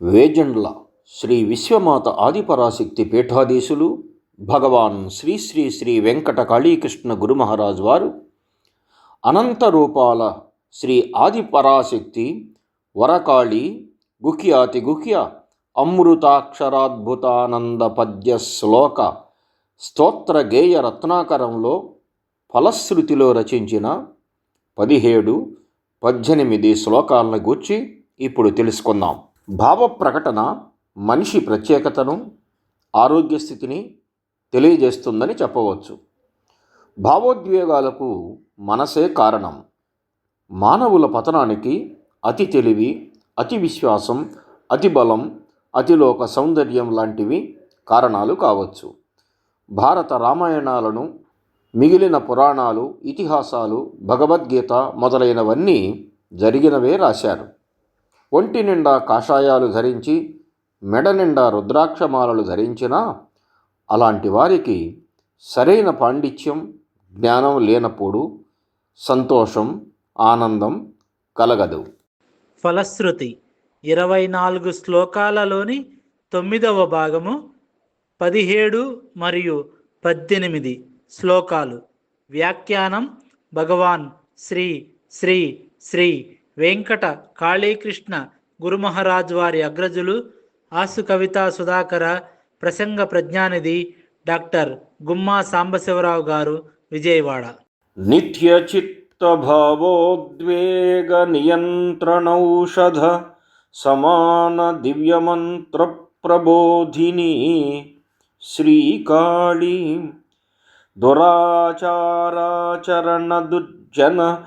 వేజండ్ల శ్రీ విశ్వమాత ఆదిపరాశక్తి పీఠాధీశులు భగవాన్ శ్రీ శ్రీ శ్రీ వెంకట కాళీకృష్ణ గురుమహారాజ్ వారు అనంత రూపాల శ్రీ ఆదిపరాశక్తి వరకాళి గుఖ్యాతి గుఖ్య అమృతాక్షరాద్భుతానంద పద్య శ్లోక స్తోత్ర గేయ రత్నాకరంలో ఫలశ్రుతిలో రచించిన పదిహేడు పద్దెనిమిది శ్లోకాలను గూర్చి ఇప్పుడు తెలుసుకుందాం. భావ ప్రకటన మనిషి ప్రత్యేకతను ఆరోగ్య స్థితిని తెలియజేస్తుందని చెప్పవచ్చు. భావోద్వేగాలకు మనసే కారణం. మానవుల పతనానికి అతి తెలివి అతి విశ్వాసం అతి బలం అతిలోక సౌందర్యం లాంటివి కారణాలు కావచ్చు. భారత రామాయణాలను మిగిలిన పురాణాలు ఇతిహాసాలు భగవద్గీత మొదలైనవన్నీ జరిగినవే రాశారు. ఒంటి నిండా కాషాయాలు ధరించి మెడ నిండా రుద్రాక్షమాలలు ధరించినా అలాంటి వారికి సరైన పాండిత్యం జ్ఞానం లేనప్పుడు సంతోషం ఆనందం కలగదు. ఫలశ్రుతి ఇరవై నాలుగు శ్లోకాలలోని తొమ్మిదవ భాగము పదిహేడు మరియు పద్దెనిమిది శ్లోకాలు. వ్యాఖ్యానం భగవాన్ శ్రీ శ్రీ శ్రీ వెంకట కాళీకృష్ణ గురుమహారాజ్ వారి అగ్రజులు ఆసు కవితా సుధాకర ప్రసంగ ప్రజ్ఞానిధి డాక్టర్ గుమ్మా సాంబశివరావు గారు విజయవాడ. నిత్య నిత్యచిత్తభావోద్వేగ నియంత్రణౌషధ సమాన దివ్యమంత్ర ప్రబోధిని శ్రీకాళీ. దురాచారాచరణ దుర్జన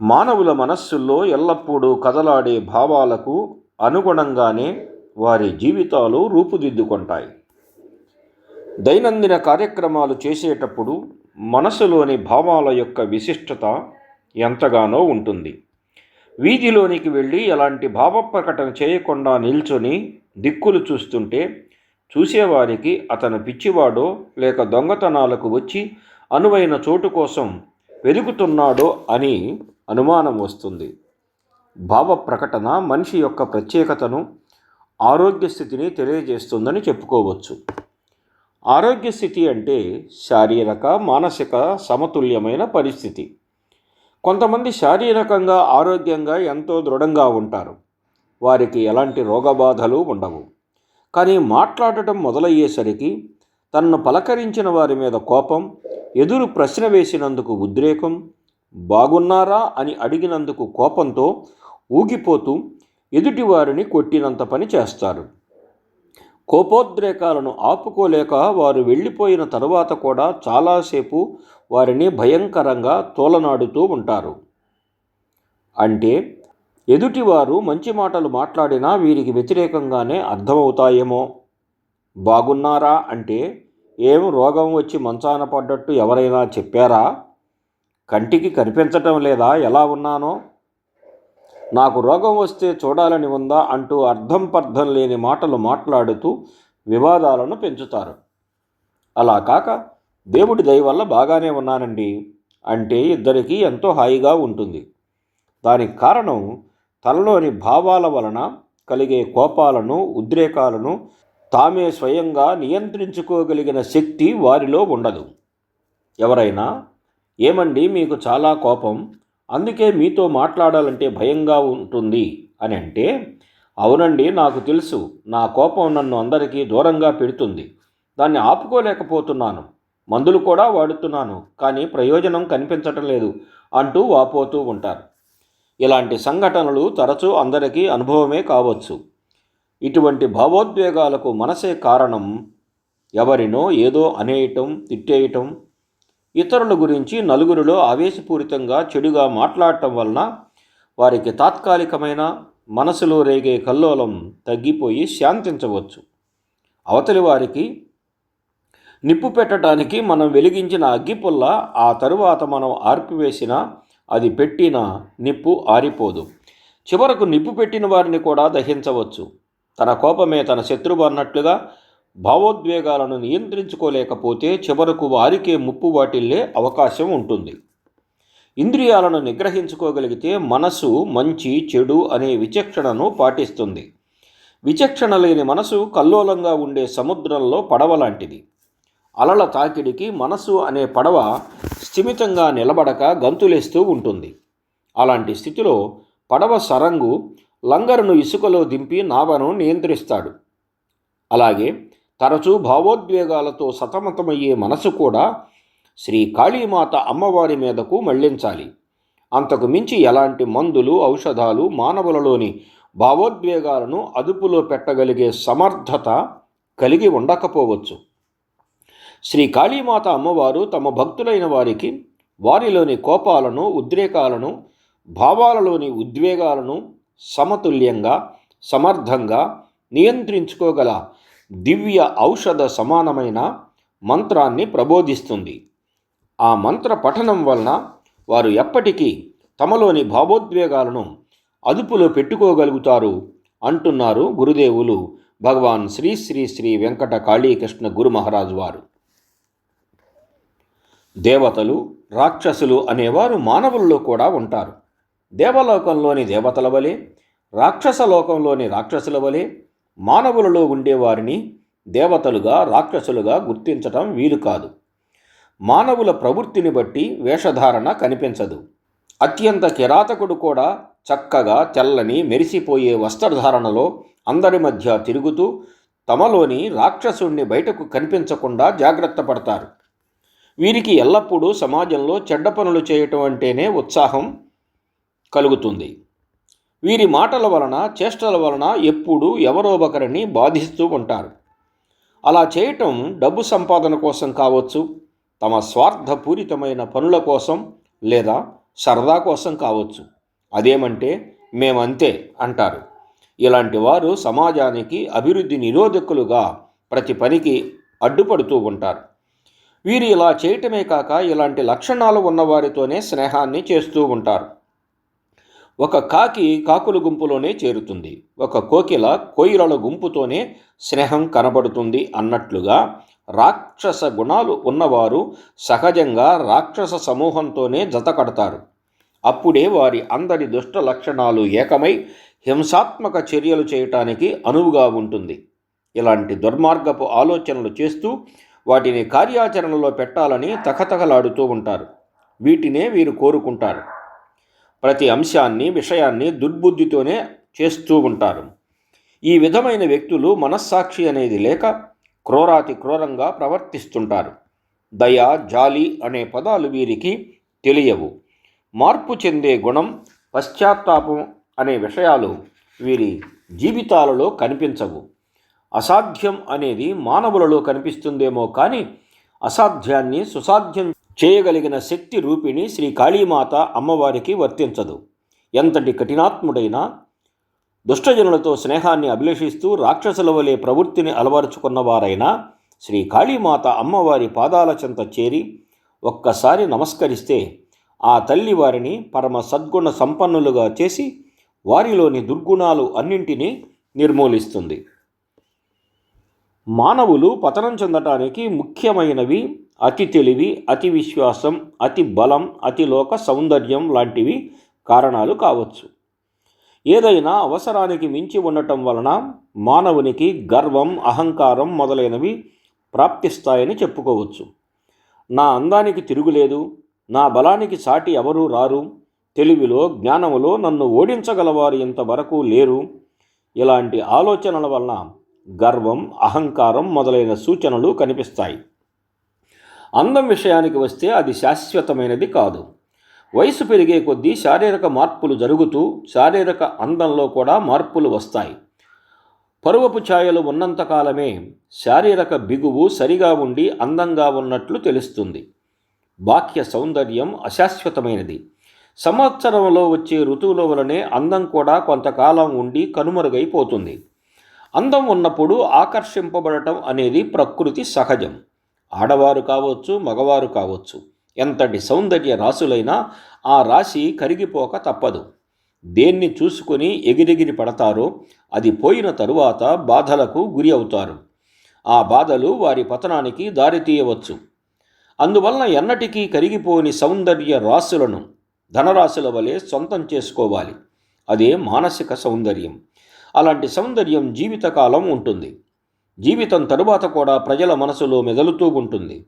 మానవుల మనస్సుల్లో ఎల్లప్పుడూ కదలాడే భావాలకు అనుగుణంగానే వారి జీవితాలు రూపుదిద్దుకుంటాయి. దైనందిన కార్యక్రమాలు చేసేటప్పుడు మనసులోని భావాల యొక్క విశిష్టత ఎంతగానో ఉంటుంది. వీధిలోనికి వెళ్ళి ఎలాంటి భావ ప్రకటన చేయకుండా నిల్చొని దిక్కులు చూస్తుంటే చూసేవారికి అతను పిచ్చివాడో లేక దొంగతనాలకు వచ్చి అనువైన చోటు కోసం వెలుగుతున్నాడో అని అనుమానం వస్తుంది. భావ ప్రకటన మనిషి యొక్క ప్రత్యేకతను ఆరోగ్య స్థితిని తెలియజేస్తుందని చెప్పుకోవచ్చు. ఆరోగ్య స్థితి అంటే శారీరక మానసిక సమతుల్యమైన పరిస్థితి. కొంతమంది శారీరకంగా ఆరోగ్యంగా ఎంతో దృఢంగా ఉంటారు. వారికి ఎలాంటి రోగబాధలు ఉండవు. కానీ మాట్లాడటం మొదలయ్యేసరికి తనను పలకరించిన వారి మీద కోపం ఎదురు ప్రశ్న వేసినందుకు ఉద్రేకం బాగున్నారా అని అడిగినందుకు కోపంతో ఊగిపోతూ ఎదుటివారిని కొట్టినంత పని చేస్తారు. కోపోద్రేకాలను ఆపుకోలేక వారు వెళ్ళిపోయిన తరువాత కూడా చాలాసేపు వారిని భయంకరంగా తోలనాడుతూ ఉంటారు. అంటే ఎదుటివారు మంచి మాటలు మాట్లాడినా వీరికి వ్యతిరేకంగానే అర్థమవుతాయేమో? బాగున్నారా అంటే ఏం రోగం వచ్చి మంచాన పడ్డట్టు ఎవరైనా చెప్పారా? కంటికి కనిపించటం లేదా ఎలా ఉన్నానో? నాకు రోగం వస్తే చూడాలని ఉందా? అంటూ అర్థం పర్థం లేని మాటలు మాట్లాడుతూ వివాదాలను పెంచుతారు. అలా కాక దేవుడి దయ వల్ల బాగానే ఉన్నానండి అంటే ఇద్దరికీ ఎంతో హాయిగా ఉంటుంది. దానికి కారణం తనలోని భావాల వలన కలిగే కోపాలను ఉద్రేకాలను తామే స్వయంగా నియంత్రించుకోగలిగిన శక్తి వారిలో ఉండదు. ఎవరైనా ఏమండి మీకు చాలా కోపం? అందుకే మీతో మాట్లాడాలంటే భయంగా ఉంటుంది. అని అంటే అవునండి నాకు తెలుసు. నా కోపం నన్ను అందరికీ దూరంగా పెడుతుంది. దాన్ని ఆపుకోలేకపోతున్నాను. మందులు కూడా వాడుతున్నాను. కానీ ప్రయోజనం కనిపించటం లేదు అంటూ వాపోతూ ఉంటారు. ఇలాంటి సంఘటనలు తరచూ అందరికీ అనుభవమే కావచ్చు. ఇటువంటి భావోద్వేగాలకు మనసే కారణం ఎవరినో ఏదో అనేయటం తిట్టేయటం ఇతరుల గురించి నలుగురిలో ఆవేశపూరితంగా చెడుగా మాట్లాడటం వలన వారికి తాత్కాలికమైన మనసులో రేగే కల్లోలం తగ్గిపోయి శాంతించవచ్చు. అవతలి వారికి నిప్పు పెట్టడానికి మనం వెలిగించిన అగ్గిపుల్ల ఆ తరువాత మనం ఆర్పివేసిన అది పెట్టిన నిప్పు ఆరిపోదు. చివరకు నిప్పు పెట్టిన వారిని కూడా దహించవచ్చు. తన కోపమే తన శత్రువు అన్నట్లుగా భావోద్వేగాలను నియంత్రించుకోలేకపోతే చివరకు వారికే ముప్పు వాటిల్లే అవకాశం ఉంటుంది. ఇంద్రియాలను నిగ్రహించుకోగలిగితే మనసు మంచి చెడు అనే విచక్షణను పాటిస్తుంది. విచక్షణ లేని మనసు కల్లోలంగా ఉండే సముద్రంలో పడవ లాంటిది. అలల తాకిడికి మనసు అనే పడవ స్థిమితంగా నిలబడక గంతులేస్తూ ఉంటుంది. అలాంటి స్థితిలో పడవ సరంగు లంగరును ఇసుకలో దింపి నావను నియంత్రిస్తాడు. అలాగే తరచూ భావోద్వేగాలతో సతమతమయ్యే మనసు కూడా శ్రీ కాళీమాత అమ్మవారి మీదకు మళ్ళించాలి. అంతకు మించి ఎలాంటి మందులు ఔషధాలు మానవులలోని భావోద్వేగాలను అదుపులో పెట్టగలిగే సమర్థత కలిగి ఉండకపోవచ్చు. శ్రీ కాళీమాత అమ్మవారు తమ భక్తులైన వారికి వారిలోని కోపాలను ఉద్రేకాలను భావాలలోని ఉద్వేగాలను సమతుల్యంగా సమర్థంగా నియంత్రించుకోగల దివ్య ఔషధ సమానమైన మంత్రాన్ని ప్రబోధిస్తుంది. ఆ మంత్ర పఠనం వలన వారు ఎప్పటికీ తమలోని భావోద్వేగాలను అదుపులో పెట్టుకోగలుగుతారు అంటున్నారు గురుదేవులు భగవాన్ శ్రీ శ్రీ శ్రీ వెంకట కాళీకృష్ణ గురు మహారాజు వారు. దేవతలు రాక్షసులు అనేవారు మానవుల్లో కూడా ఉంటారు. దేవలోకంలోని దేవతల వలె రాక్షస లోకంలోని రాక్షసుల వలె మానవులలో ఉండేవారిని దేవతలుగా రాక్షసులుగా గుర్తించటం వీలు కాదు. మానవుల ప్రవృత్తిని బట్టి వేషధారణ కనిపించదు. అత్యంత కిరాతకుడు కూడా చక్కగా తెల్లని మెరిసిపోయే వస్త్రధారణలో అందరి మధ్య తిరుగుతూ తమలోని రాక్షసుణ్ణి బయటకు కనిపించకుండా జాగ్రత్త పడతారు. వీరికి ఎల్లప్పుడూ సమాజంలో చెడ్డ పనులు చేయటం అంటేనే ఉత్సాహం కలుగుతుంది. వీరి మాటల వలన చేష్టల వలన ఎప్పుడూ ఎవరో ఒకరిని బాధిస్తూ ఉంటారు. అలా చేయటం డబ్బు సంపాదన కోసం కావచ్చు తమ స్వార్థపూరితమైన పనుల కోసం లేదా సరదా కోసం కావచ్చు. అదేమంటే మేమంతే అంటారు. ఇలాంటి వారు సమాజానికి అభివృద్ధి నిరోధకులుగా ప్రతి పనికి అడ్డుపడుతూ ఉంటారు. వీరు ఇలా చేయటమే కాక ఇలాంటి లక్షణాలు ఉన్నవారితోనే స్నేహాన్ని చేస్తూ ఉంటారు. ఒక కాకి కాకుల గుంపులోనే చేరుతుంది. ఒక కోకిల కోయిలల గుంపుతోనే స్నేహం కనబడుతుంది అన్నట్లుగా రాక్షస గుణాలు ఉన్నవారు సహజంగా రాక్షస సమూహంతోనే జత కడతారు. అప్పుడే వారి అందరి దుష్ట లక్షణాలు ఏకమై హింసాత్మక చర్యలు చేయటానికి అనువుగా ఉంటుంది. ఇలాంటి దుర్మార్గపు ఆలోచనలు చేస్తూ వాటిని కార్యాచరణలో పెట్టాలని తకతకలాడుతూ ఉంటారు. వీటినే వీరు కోరుకుంటారు. ప్రతి అంశాన్ని విషయాన్ని దుర్బుద్ధితోనే చేస్తూ ఉంటారు. ఈ విధమైన వ్యక్తులు మనస్సాక్షి అనేది లేక క్రోరాతి క్రూరంగా ప్రవర్తిస్తుంటారు. దయ జాలి అనే పదాలు వీరికి తెలియవు. మార్పు చెందే గుణం పశ్చాత్తాపం అనే విషయాలు వీరి జీవితాలలో కనిపించవు. అసాధ్యం అనేది మానవులలో కనిపిస్తుందేమో కానీ అసాధ్యాన్ని సుసాధ్యం చేయగలిగిన శక్తి రూపిణి శ్రీ కాళీమాత అమ్మవారికి వర్తించదు. ఎంతటి కఠినాత్ముడైనా దుష్టజనులతో స్నేహాన్ని అభిలషిస్తూ రాక్షసుల వలె ప్రవృత్తిని అలవరుచుకున్నవారైనా శ్రీ కాళీమాత అమ్మవారి పాదాల చెంత చేరి ఒక్కసారి నమస్కరిస్తే ఆ తల్లి వారిని పరమ సద్గుణ సంపన్నులుగా చేసి వారిలోని దుర్గుణాలు అన్నింటినీ నిర్మూలిస్తుంది. మానవులు పతనం చెందటానికి ముఖ్యమైనవి అతి తెలివి అతి విశ్వాసం అతి బలం అతి లోక సౌందర్యం లాంటివి కారణాలు కావచ్చు. ఏదైనా అవసరానికి మించి ఉండటం వలన మానవునికి గర్వం అహంకారం మొదలైనవి ప్రాప్తిస్తాయని చెప్పుకోవచ్చు. నా అందానికి తిరుగులేదు నా బలానికి సాటి ఎవరూ రారు తెలివిలో జ్ఞానములో నన్ను ఓడించగలవారు ఇంతవరకు లేరు. ఇలాంటి ఆలోచనల వలన గర్వం అహంకారం మొదలైన సూచనలు కనిపిస్తాయి. అందం విషయానికి వస్తే అది శాశ్వతమైనది కాదు. వయసు పెరిగే కొద్దీ శారీరక మార్పులు జరుగుతూ శారీరక అందంలో కూడా మార్పులు వస్తాయి. పరువపు ఛాయలు ఉన్నంతకాలమే శారీరక బిగువు సరిగా ఉండి అందంగా ఉన్నట్లు తెలుస్తుంది. బాహ్య సౌందర్యం అశాశ్వతమైనది. సంవత్సరంలో వచ్చే ఋతువుల వలనే అందం కూడా కొంతకాలం ఉండి కనుమరుగైపోతుంది. అందం ఉన్నప్పుడు ఆకర్షింపబడటం అనేది ప్రకృతి సహజం. ఆడవారు కావచ్చు మగవారు కావచ్చు. ఎంతటి సౌందర్య రాశులైనా ఆ రాశి కరిగిపోక తప్పదు. దేన్ని చూసుకొని ఎగిరెగిరి పడతారో అది పోయిన తరువాత బాధలకు గురి అవుతారు. ఆ బాధలు వారి పతనానికి దారితీయవచ్చు అందువలన ఎన్నటికీ కరిగిపోని సౌందర్య రాశులను ధనరాశుల వలె సొంతం చేసుకోవాలి. అదే మానసిక సౌందర్యం. అలాంటి సౌందర్యం జీవితకాలం ఉంటుంది. జీవితం తరువాత కూడా ప్రజల మనసులో మెదలుతూ ఉంటుంది.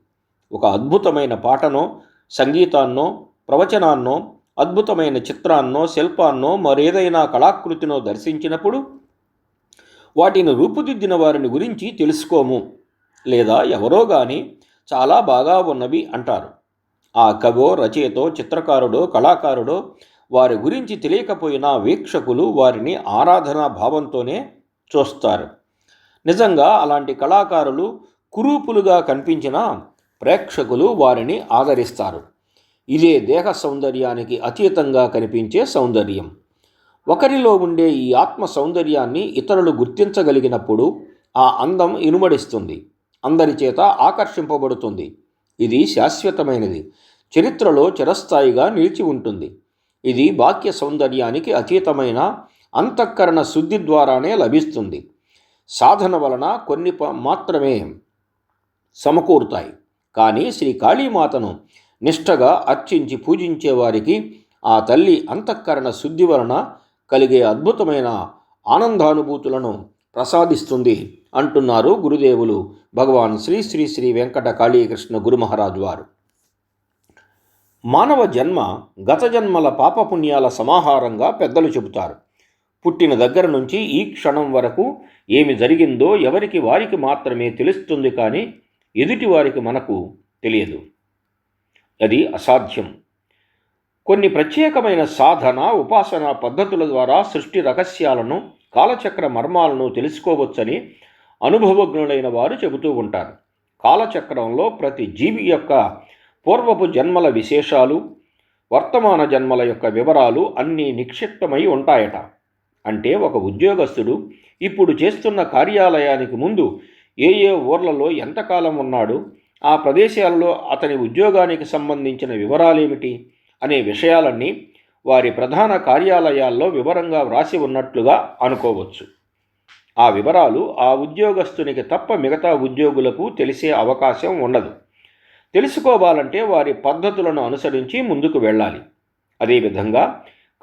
ఒక అద్భుతమైన పాటనో సంగీతాన్నో ప్రవచనాన్నో అద్భుతమైన చిత్రాన్నో శిల్పాన్నో మరేదైనా కళాకృతినో దర్శించినప్పుడు వాటిని రూపుదిద్దిన వారిని గురించి తెలుసుకోము. లేదా ఎవరో కానీ చాలా బాగా ఉన్నవి అంటారు. ఆ కవో రచయితో చిత్రకారుడో కళాకారుడో వారి గురించి తెలియకపోయినా వీక్షకులు వారిని ఆరాధనా భావంతోనే చూస్తారు. నిజంగా అలాంటి కళాకారులు కురూపులుగా కనిపించినా ప్రేక్షకులు వారిని ఆదరిస్తారు. ఇదే దేహ సౌందర్యానికి అతీతంగా కనిపించే సౌందర్యం. ఒకరిలో ఉండే ఈ ఆత్మ సౌందర్యాన్ని ఇతరులు గుర్తించగలిగినప్పుడు ఆ అందం ఇనుమడిస్తుంది. అందరి చేత ఆకర్షింపబడుతుంది. ఇది శాశ్వతమైనది. చరిత్రలో చిరస్థాయిగా నిలిచి ఉంటుంది. ఇది బాక్య సౌందర్యానికి అతీతమైన అంతఃకరణ శుద్ధి ద్వారానే లభిస్తుంది. సాధన వలన కొన్ని ప- మాత్రమే సమకూరుతాయి. కానీ శ్రీ కాళీమాతను నిష్ఠగా అర్చించి పూజించే వారికి ఆ తల్లి అంతఃకరణ శుద్ధి వలన కలిగే అద్భుతమైన ఆనందానుభూతులను ప్రసాదిస్తుంది అంటున్నారు గురుదేవులు భగవాన్ శ్రీ శ్రీ శ్రీ వెంకట కాళీకృష్ణ గురుమహారాజ్ వారు. మానవ జన్మ గత జన్మల పాపపుణ్యాల సమాహారంగా పెద్దలు చెబుతారు. పుట్టిన దగ్గర నుంచి ఈ క్షణం వరకు ఏమి జరిగిందో ఎవరికి వారికి మాత్రమే తెలుస్తుంది కానీ ఎదుటి వారికి మనకు తెలియదు. అది అసాధ్యం. కొన్ని ప్రత్యేకమైన సాధన ఉపాసన పద్ధతుల ద్వారా సృష్టి రహస్యాలను కాలచక్ర మర్మాలను తెలుసుకోవచ్చని అనుభవజ్ఞులైన వారు చెబుతూ ఉంటారు. కాలచక్రంలో ప్రతి జీవి యొక్క పూర్వపు జన్మల విశేషాలు వర్తమాన జన్మల యొక్క వివరాలు అన్నీ నిక్షిప్తమై ఉంటాయట. అంటే ఒక ఉద్యోగస్తుడు ఇప్పుడు చేస్తున్న కార్యాలయానికి ముందు ఏ ఏ ఊర్లలో ఎంతకాలం ఉన్నాడు ఆ ప్రదేశాలలో అతని ఉద్యోగానికి సంబంధించిన వివరాలేమిటి అనే విషయాలన్నీ వారి ప్రధాన కార్యాలయాల్లో వివరంగా వ్రాసి ఉన్నట్లుగా అనుకోవచ్చు. ఆ వివరాలు ఆ ఉద్యోగస్తునికి తప్ప మిగతా ఉద్యోగులకు తెలిసే అవకాశం ఉండదు. తెలుసుకోవాలంటే వారి పద్ధతులను అనుసరించి ముందుకు వెళ్ళాలి. అదేవిధంగా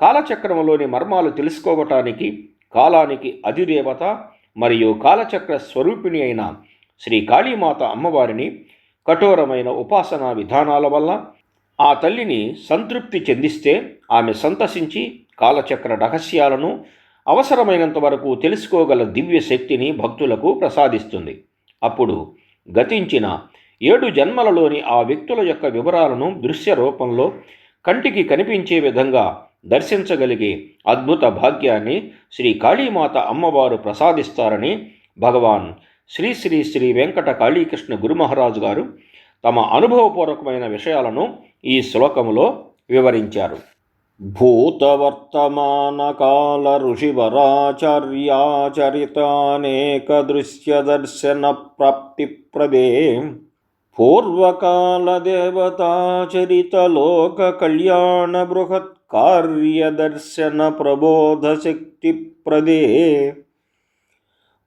కాలచక్రంలోని మర్మాలు తెలుసుకోవటానికి కాలానికి అధిదేవత మరియు కాలచక్ర స్వరూపిణి అయిన శ్రీ కాళీమాత అమ్మవారిని కఠోరమైన ఉపాసనా విధానాల వల్ల ఆ తల్లిని సంతృప్తి చెందిస్తే ఆమె సంతసించి కాలచక్ర రహస్యాలను అవసరమైనంత వరకు తెలుసుకోగల దివ్య శక్తిని భక్తులకు ప్రసాదిస్తుంది. అప్పుడు గతించిన ఏడు జన్మలలోని ఆ వ్యక్తుల యొక్క వివరాలను దృశ్య రూపంలో కంటికి కనిపించే విధంగా దర్శించగలిగే అద్భుత భాగ్యాన్ని శ్రీ కాళీమాత అమ్మవారు ప్రసాదిస్తారని భగవాన్ శ్రీ శ్రీ శ్రీ వెంకట కాళీకృష్ణ గురుమహారాజు గారు తమ అనుభవపూర్వకమైన విషయాలను ఈ శ్లోకములో వివరించారు. భూతవర్తమానకాల ఋషివరాచార్యాచరితానేక దృశ్య దర్శన ప్రాప్తిప్రదే పూర్వకాల దేవతాచరిత లోక కళ్యాణ బృహత్ कार्यदर्शन प्रबोधशक्ति प्रदे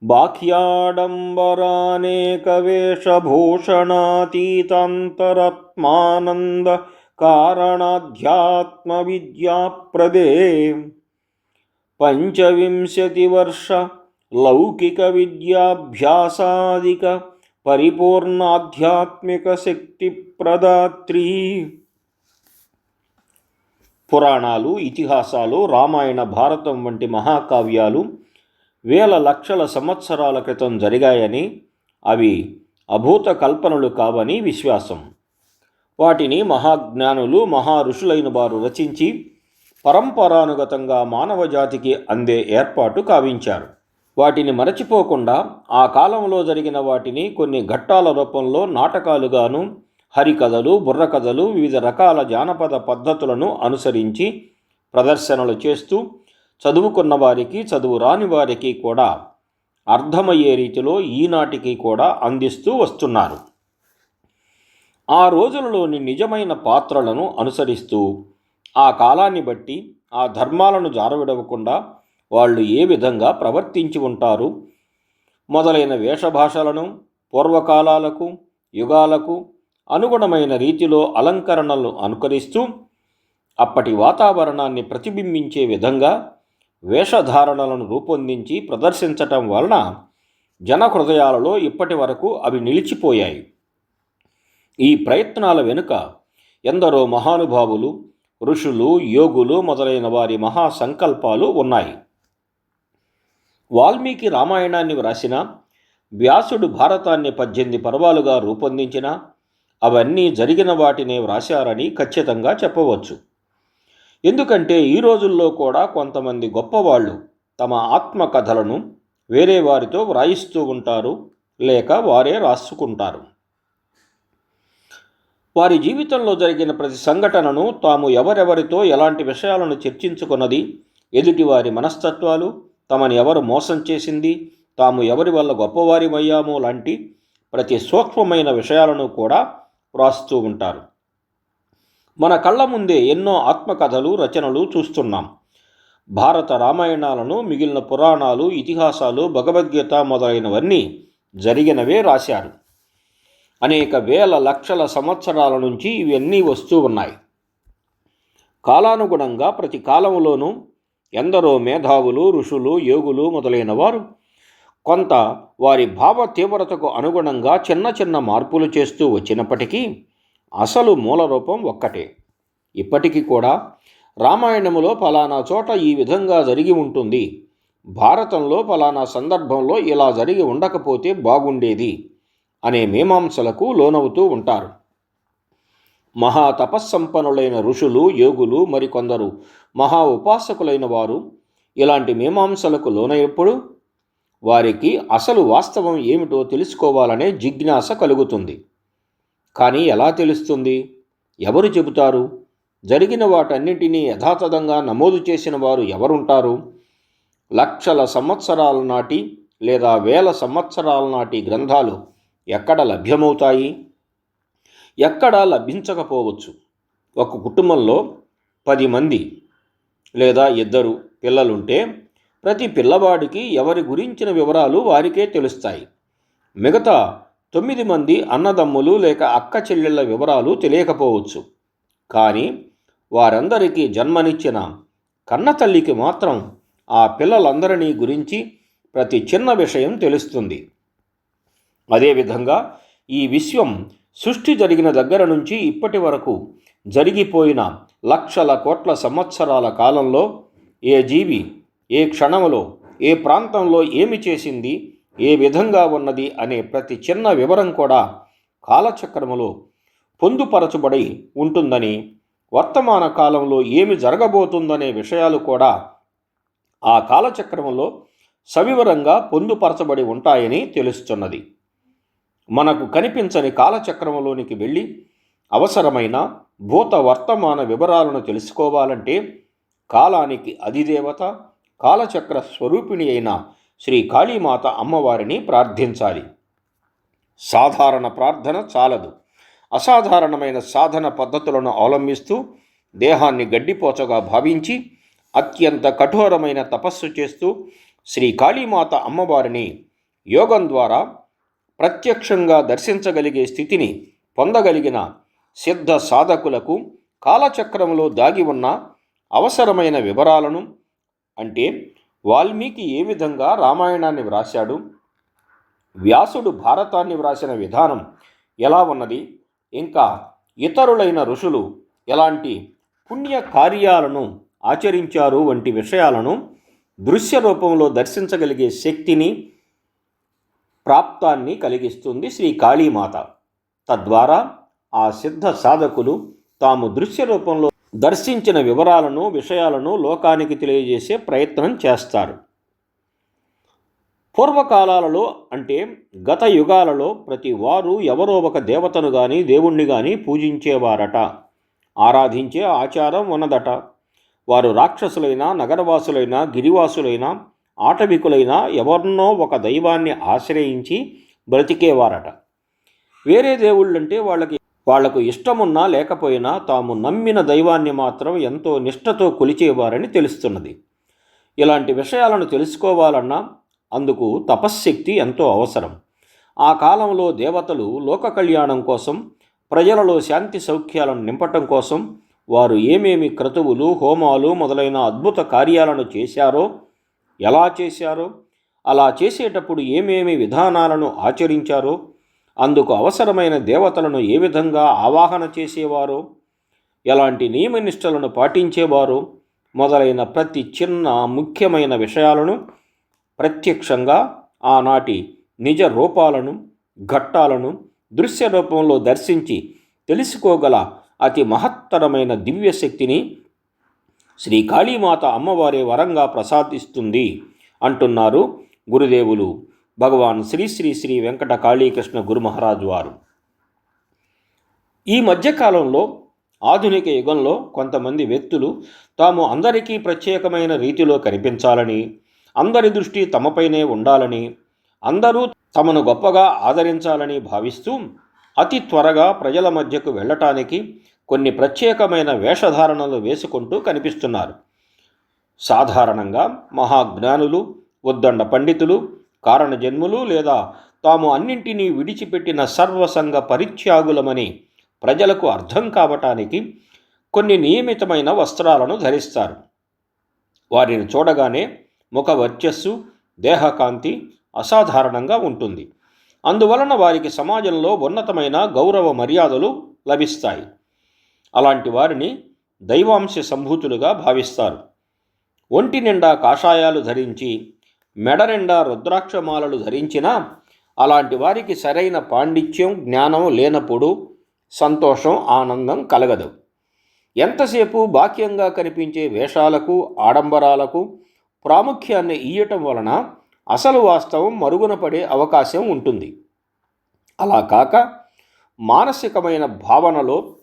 बाह्याडम्बरानेकवेशभूषणातीतान्तरत्मानन्द कार्यदर्शनप्रबोधशक्तिप्रदे। बाह्याडम्बरानेकवेषभूषणातीतान्तरात्मानन्दकारणाध्यात्मविद्याप्रदे पञ्चविंशतिवर्ष लौकिकविद्याभ्यासादिक परिपूर्णाध्यात्मिकशक्तिप्रदात्री పురాణాలు ఇతిహాసాలు రామాయణ భారతం వంటి మహాకావ్యాలు వేల లక్షల సంవత్సరాల క్రితం జరిగాయని అవి అభూత కల్పనలు కావని విశ్వాసం. వాటిని మహాజ్ఞానులు మహా ఋషులైన వారు రచించి పరంపరానుగతంగా మానవ జాతికి అందే ఏర్పాటు కావించారు. వాటిని మరచిపోకుండా ఆ కాలంలో జరిగిన వాటిని కొన్ని ఘట్టాల రూపంలో నాటకాలుగాను హరికథలు బుర్రకథలు వివిధ రకాల జానపద పద్ధతులను అనుసరించి ప్రదర్శనలు చేస్తూ చదువుకున్న వారికి చదువు రాని వారికి కూడా అర్థమయ్యే రీతిలో ఈనాటికి కూడా అందిస్తూ వస్తున్నారు. ఆ రోజులలోని నిజమైన పాత్రలను అనుసరిస్తూ ఆ కాలాన్ని బట్టి ఆ ధర్మాలను జారవిడవకుండా వాళ్ళు ఏ విధంగా ప్రవర్తించి ఉంటారు? మొదలైన వేషభాషలను పూర్వకాలాలకు యుగాలకు అనుగుణమైన రీతిలో అలంకరణలు అనుకరిస్తూ అప్పటి వాతావరణాన్ని ప్రతిబింబించే విధంగా వేషధారణలను రూపొందించి ప్రదర్శించటం వలన జన హృదయాలలో ఇప్పటి వరకు అవి నిలిచిపోయాయి. ఈ ప్రయత్నాల వెనుక ఎందరో మహానుభావులు ఋషులు యోగులు మొదలైన వారి మహా సంకల్పాలు ఉన్నాయి. వాల్మీకి రామాయణాన్ని వ్రాసిన వ్యాసుడు భారతాన్ని పద్దెనిమిది పర్వాలుగా రూపొందించిన అవన్నీ జరిగిన వాటినే వ్రాశారని ఖచ్చితంగా చెప్పవచ్చు. ఎందుకంటే ఈ రోజుల్లో కూడా కొంతమంది గొప్పవాళ్ళు తమ ఆత్మకథలను వేరే వారితో వ్రాయిస్తూ ఉంటారు లేక వారే రాసుకుంటారు. వారి జీవితంలో జరిగిన ప్రతి సంఘటనను తాము ఎవరెవరితో ఎలాంటి విషయాలను చర్చించుకున్నది ఎదుటివారి మనస్తత్వాలు తమని ఎవరు మోసం చేసింది తాము ఎవరి వల్ల గొప్పవారిమయ్యామో లాంటి ప్రతి సూక్ష్మమైన విషయాలను కూడా వ్రాస్తూ ఉంటారు. మన కళ్ళ ముందే ఎన్నో ఆత్మకథలు రచనలు చూస్తున్నాం. భారత రామాయణాలను మిగిలిన పురాణాలు ఇతిహాసాలు భగవద్గీత మొదలైనవన్నీ జరిగినవే రాశారు. అనేక వేల లక్షల సంవత్సరాల నుంచి ఇవన్నీ వస్తూ ఉన్నాయి. కాలానుగుణంగా ప్రతి కాలంలోనూ ఎందరో మేధావులు ఋషులు యోగులు మొదలైన వారు కొంత వారి భావ తీవ్రతకు అనుగుణంగా చిన్న చిన్న మార్పులు చేస్తూ వచ్చినప్పటికీ అసలు మూల రూపం ఒక్కటే. ఇప్పటికీ కూడా రామాయణములో ఫలానా చోట ఈ విధంగా జరిగి ఉంటుంది. భారతంలో ఫలానా సందర్భంలో ఇలా జరిగి ఉండకపోతే బాగుండేది అనే మీమాంసలకు లోనవుతూ ఉంటారు. మహా తపస్సంపన్నులైన ఋషులు యోగులు మరికొందరు మహా ఉపాసకులైన వారు ఇలాంటి మీమాంసలకు లోనైనప్పుడు వారికి అసలు వాస్తవం ఏమిటో తెలుసుకోవాలనే జిజ్ఞాస కలుగుతుంది. కానీ ఎలా తెలుస్తుంది? ఎవరు చెబుతారు? జరిగిన వాటన్నింటినీ యథాతథంగా నమోదు చేసిన వారు ఎవరుంటారు? లక్షల సంవత్సరాల నాటి లేదా వేల సంవత్సరాల నాటి గ్రంథాలు ఎక్కడ లభ్యమవుతాయి? ఎక్కడ లభించకపోవచ్చు? ఒక కుటుంబంలో పది మంది లేదా ఇద్దరు పిల్లలుంటే ప్రతి పిల్లవాడికి ఎవరి గురించిన వివరాలు వారికే తెలుస్తాయి. మిగతా తొమ్మిది మంది అన్నదమ్ములు లేక అక్క చెల్లెళ్ళ వివరాలు తెలియకపోవచ్చు. కానీ వారందరికీ జన్మనిచ్చిన కన్నతల్లికి మాత్రం ఆ పిల్లలందరినీ గురించి ప్రతి చిన్న విషయం తెలుస్తుంది. అదేవిధంగా ఈ విశ్వం సృష్టి జరిగిన దగ్గర నుంచి ఇప్పటి వరకు జరిగిపోయిన లక్షల కోట్ల సంవత్సరాల కాలంలో ఏ జీవి ఏ క్షణంలో ఏ ప్రాంతంలో ఏమి చేసింది ఏ విధంగా ఉన్నది అనే ప్రతి చిన్న వివరం కూడా కాలచక్రములో పొందుపరచబడి ఉంటుందని వర్తమాన కాలంలో ఏమి జరగబోతుందనే విషయాలు కూడా ఆ కాలచక్రములో సవివరంగా పొందుపరచబడి ఉంటాయని తెలుస్తున్నది. మనకు కనిపించని కాలచక్రములోనికి వెళ్ళి అవసరమైన భూత వర్తమాన వివరాలను తెలుసుకోవాలంటే కాలానికి అధిదేవత కాలచక్ర స్వరూపిణి అయిన శ్రీ కాళీమాత అమ్మవారిని ప్రార్థించాలి. సాధారణ ప్రార్థన చాలదు. అసాధారణమైన సాధన పద్ధతులను అవలంబిస్తూ దేహాన్ని గడ్డిపోచగా భావించి అత్యంత కఠోరమైన తపస్సు చేస్తూ శ్రీ కాళీమాత అమ్మవారిని యోగం ద్వారా ప్రత్యక్షంగా దర్శించగలిగే స్థితిని పొందగలిగిన సిద్ధ సాధకులకు కాలచక్రంలో దాగి ఉన్న అవసరమైన వివరాలను అంటే వాల్మీకి ఏ విధంగా రామాయణాన్ని వ్రాశాడు? వ్యాసుడు భారతాన్ని వ్రాసిన విధానం ఎలా ఉన్నది? ఇంకా ఇతరులైన ఋషులు ఎలాంటి పుణ్య కార్యాలను ఆచరించారు వంటి విషయాలను దృశ్య రూపంలో దర్శించగలిగే శక్తిని ప్రాప్తాన్ని కలిగిస్తుంది శ్రీ కాళీమాత. తద్వారా ఆ సిద్ధ సాధకులు తాము దృశ్య రూపంలో దర్శించిన వివరాలను విషయాలను లోకానికి తెలియజేసే ప్రయత్నం చేస్తారు. పూర్వకాలాలలో అంటే గత యుగాలలో ప్రతి వారు ఎవరో ఒక దేవతను కానీ దేవుణ్ణి కానీ పూజించేవారట. ఆరాధించే ఆచారం ఉన్నదట. వారు రాక్షసులైన నగరవాసులైన గిరివాసులైన ఆటవికులైన ఎవరినో ఒక దైవాన్ని ఆశ్రయించి బ్రతికేవారట. వేరే దేవుళ్ళంటే వాళ్ళకి వాళ్ళకు ఇష్టమున్నా లేకపోయినా తాము నమ్మిన దైవాన్ని మాత్రం ఎంతో నిష్ఠతో కొలిచేవారని తెలుస్తున్నది. ఇలాంటి విషయాలను తెలుసుకోవాలన్నా అందుకు తపశ్శక్తి ఎంతో అవసరం. ఆ కాలంలో దేవతలు లోక కళ్యాణం కోసం ప్రజలలో శాంతి సౌఖ్యాలను నింపటం కోసం వారు ఏమేమి క్రతువులు హోమాలు మొదలైన అద్భుత కార్యాలను చేశారో ఎలా చేశారో అలా చేసేటప్పుడు ఏమేమి విధానాలను ఆచరించారో అందుకు అవసరమైన దేవతలను ఏ విధంగా ఆవాహన చేసేవారో? ఎలాంటి నియమనిష్టలను పాటించేవారో? మొదలైన ప్రతి చిన్న ముఖ్యమైన విషయాలను ప్రత్యక్షంగా ఆనాటి నిజ రూపాలను ఘట్టాలను దృశ్య రూపంలో దర్శించి తెలుసుకోగల అతి మహత్తరమైన దివ్యశక్తిని శ్రీ కాళీమాత అమ్మవారే వరంగా ప్రసాదిస్తుంది అంటున్నారు గురుదేవులు. భగవాన్ శ్రీ శ్రీ శ్రీ వెంకట కాళీకృష్ణ గురు మహారాజు వారు. ఈ మధ్యకాలంలో ఆధునిక యుగంలో కొంతమంది వ్యక్తులు తాము అందరికీ ప్రత్యేకమైన రీతిలో కనిపించాలని అందరి దృష్టి తమపైనే ఉండాలని అందరూ తమను గొప్పగా ఆదరించాలని భావిస్తూ అతి త్వరగా ప్రజల మధ్యకు వెళ్ళటానికి కొన్ని ప్రత్యేకమైన వేషధారణలు వేసుకుంటూ కనిపిస్తున్నారు. సాధారణంగా మహాజ్ఞానులు ఉద్దండ పండితులు కారణజన్ములు లేదా తాము అన్నింటినీ విడిచిపెట్టిన సర్వసంగ పరిత్యాగులమని ప్రజలకు అర్థం కావటానికి కొన్ని నియమితమైన వస్త్రాలను ధరిస్తారు. వారిని చూడగానే ముఖ వర్చస్సు దేహకాంతి అసాధారణంగా ఉంటుంది. అందువలన వారికి సమాజంలో ఉన్నతమైన గౌరవ మర్యాదలు లభిస్తాయి. అలాంటి వారిని దైవాంశ సంభూతులుగా భావిస్తారు. ఒంటి నిండా కాషాయాలు ధరించి మెడ నిండా రుద్రాక్షమాలలు ధరించినా అలాంటి వారికి సరైన పాండిత్యం జ్ఞానం లేనప్పుడు సంతోషం ఆనందం కలగదు. ఎంతసేపు బాక్యంగా కనిపించే వేషాలకు ఆడంబరాలకు ప్రాముఖ్యాన్ని ఇయ్యటం వలన అసలు వాస్తవం మరుగున పడే అవకాశం ఉంటుంది. అలా కాక మానసికమైన భావనలో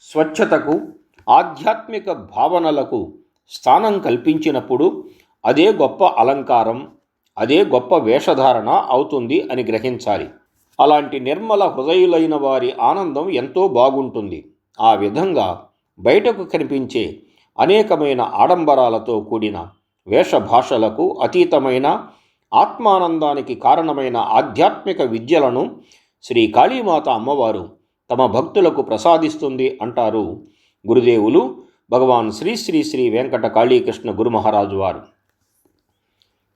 స్వచ్ఛతకు ఆధ్యాత్మిక భావనలకు స్థానం కల్పించినప్పుడు అదే గొప్ప అలంకారం అదే గొప్ప వేషధారణ అవుతుంది అని గ్రహించాలి. అలాంటి నిర్మల హృదయులైన వారి ఆనందం ఎంతో బాగుంటుంది. ఆ విధంగా బయటకు కనిపించే అనేకమైన ఆడంబరాలతో కూడిన వేషభాషలకు అతీతమైన ఆత్మానందానికి కారణమైన ఆధ్యాత్మిక విద్యలను శ్రీ కాళీమాత అమ్మవారు తమ భక్తులకు ప్రసాదిస్తుంది అంటారు గురుదేవులు భగవాన్ శ్రీ శ్రీ శ్రీ వెంకట కాళీకృష్ణ గురు మహారాజు వారు.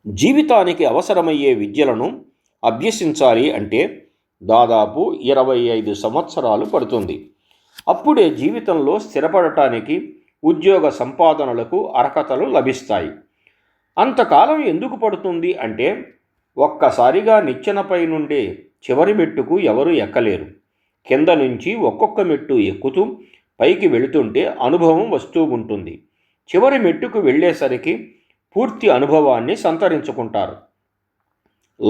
జీవితానికి అవసరమయ్యే విద్యలను అభ్యసించాలి అంటే దాదాపు ఇరవై ఐదు సంవత్సరాలు పడుతుంది. అప్పుడే జీవితంలో స్థిరపడటానికి ఉద్యోగ సంపాదనలకు అర్హతలు లభిస్తాయి. అంతకాలం ఎందుకు పడుతుంది అంటే ఒక్కసారిగా నిచ్చెనపై నుండే చివరి మెట్టుకు ఎవరు ఎక్కలేరు. కింద నుంచి ఒక్కొక్క మెట్టు ఎక్కుతూ పైకి వెళుతుంటే అనుభవం వస్తూ ఉంటుంది. చివరి మెట్టుకు వెళ్ళేసరికి పూర్తి అనుభవాన్ని సంతరించుకుంటారు.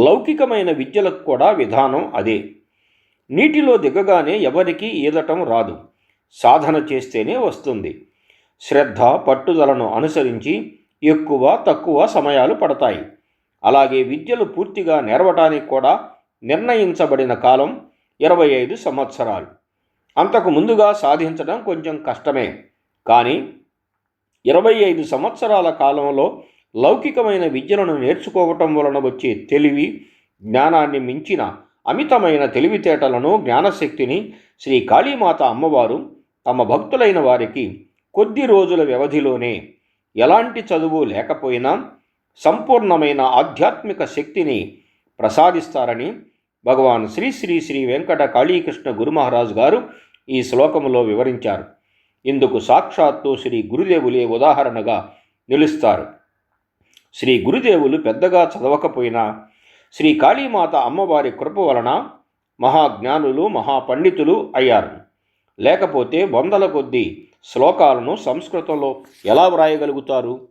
లౌకికమైన విద్యలకు కూడా విధానం అదే. నీటిలో దిగగానే ఎవరికీ ఈదటం రాదు. సాధన చేస్తేనే వస్తుంది. శ్రద్ధ పట్టుదలను అనుసరించి ఎక్కువ తక్కువ సమయాలు పడతాయి. అలాగే విద్యలు పూర్తిగా నేర్వటానికి కూడా నిర్ణయించబడిన కాలం ఇరవై ఐదు సంవత్సరాలు. అంతకు ముందుగా సాధించడం కొంచెం కష్టమే. కానీ ఇరవై ఐదు సంవత్సరాల కాలంలో లౌకికమైన విద్యలను నేర్చుకోవటం వలన వచ్చే తెలివి జ్ఞానాన్ని మించిన అమితమైన తెలివితేటలను జ్ఞానశక్తిని శ్రీ కాళీమాత అమ్మవారు తమ భక్తులైన వారికి కొద్ది రోజుల వ్యవధిలోనే ఎలాంటి చదువు లేకపోయినా సంపూర్ణమైన ఆధ్యాత్మిక శక్తిని ప్రసాదిస్తారని భగవాన్ శ్రీ శ్రీ శ్రీ వెంకట కాళీకృష్ణ గురుమహారాజు గారు ఈ శ్లోకములో వివరించారు. ఇందుకు సాక్షాత్తు శ్రీ గురుదేవులే ఉదాహరణగా నిలుస్తారు. శ్రీ గురుదేవులు పెద్దగా చదవకపోయినా శ్రీ కాళీమాత అమ్మవారి కృప వలన మహాజ్ఞానులు మహాపండితులు అయ్యారు. లేకపోతే వందల కొద్దీ శ్లోకాలను సంస్కృతంలో ఎలా వ్రాయగలుగుతారు?